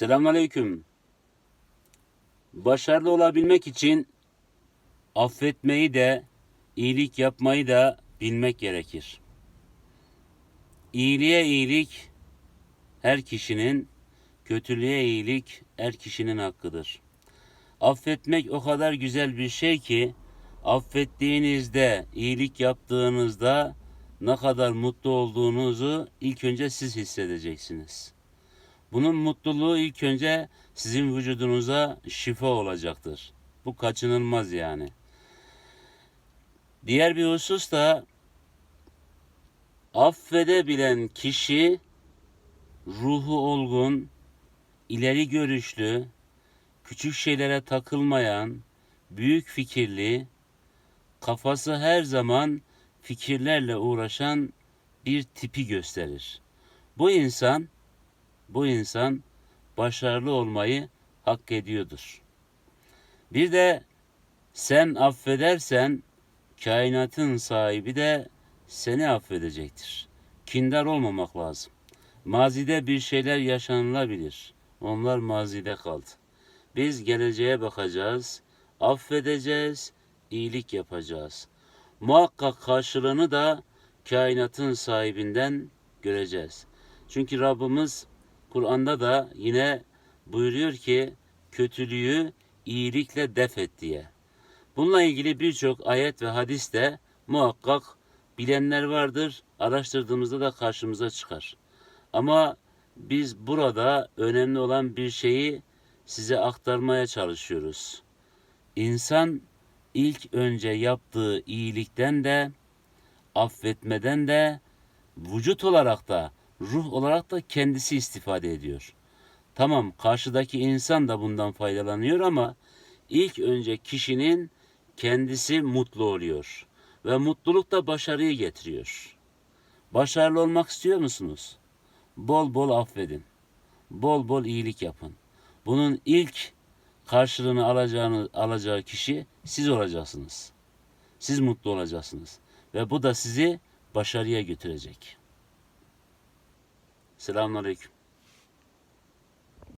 Selamünaleyküm. Başarılı olabilmek için affetmeyi de iyilik yapmayı da bilmek gerekir. İyiliğe iyilik her kişinin, kötülüğe iyilik her kişinin hakkıdır. Affetmek o kadar güzel bir şey ki affettiğinizde, iyilik yaptığınızda ne kadar mutlu olduğunuzu ilk önce siz hissedeceksiniz. Bunun mutluluğu ilk önce sizin vücudunuza şifa olacaktır. Bu kaçınılmaz yani. Diğer bir husus da affedebilen kişi ruhu olgun, ileri görüşlü, küçük şeylere takılmayan, büyük fikirli, kafası her zaman fikirlerle uğraşan bir tipi gösterir. Bu insan bu insan başarılı olmayı hak ediyordur. Bir de sen affedersen kainatın sahibi de seni affedecektir. Kindar olmamak lazım. Mazide bir şeyler yaşanılabilir. Onlar mazide kaldı. Biz geleceğe bakacağız, affedeceğiz, iyilik yapacağız. Muhakkak karşılığını da kainatın sahibinden göreceğiz. Çünkü Rabbimiz Kur'an'da da yine buyuruyor ki kötülüğü iyilikle def et diye. Bununla ilgili birçok ayet ve hadis de muhakkak bilenler vardır. Araştırdığımızda da karşımıza çıkar. Ama biz burada önemli olan bir şeyi size aktarmaya çalışıyoruz. İnsan ilk önce yaptığı iyilikten de affetmeden de vücut olarak da ruh olarak da kendisi istifade ediyor. Tamam karşıdaki insan da bundan faydalanıyor ama ilk önce kişinin kendisi mutlu oluyor. Ve mutluluk da başarıyı getiriyor. Başarılı olmak istiyor musunuz? Bol bol affedin. Bol bol iyilik yapın. Bunun ilk karşılığını alacağını alacağı kişi siz olacaksınız. Siz mutlu olacaksınız ve bu da sizi başarıya götürecek. Selamünaleyküm.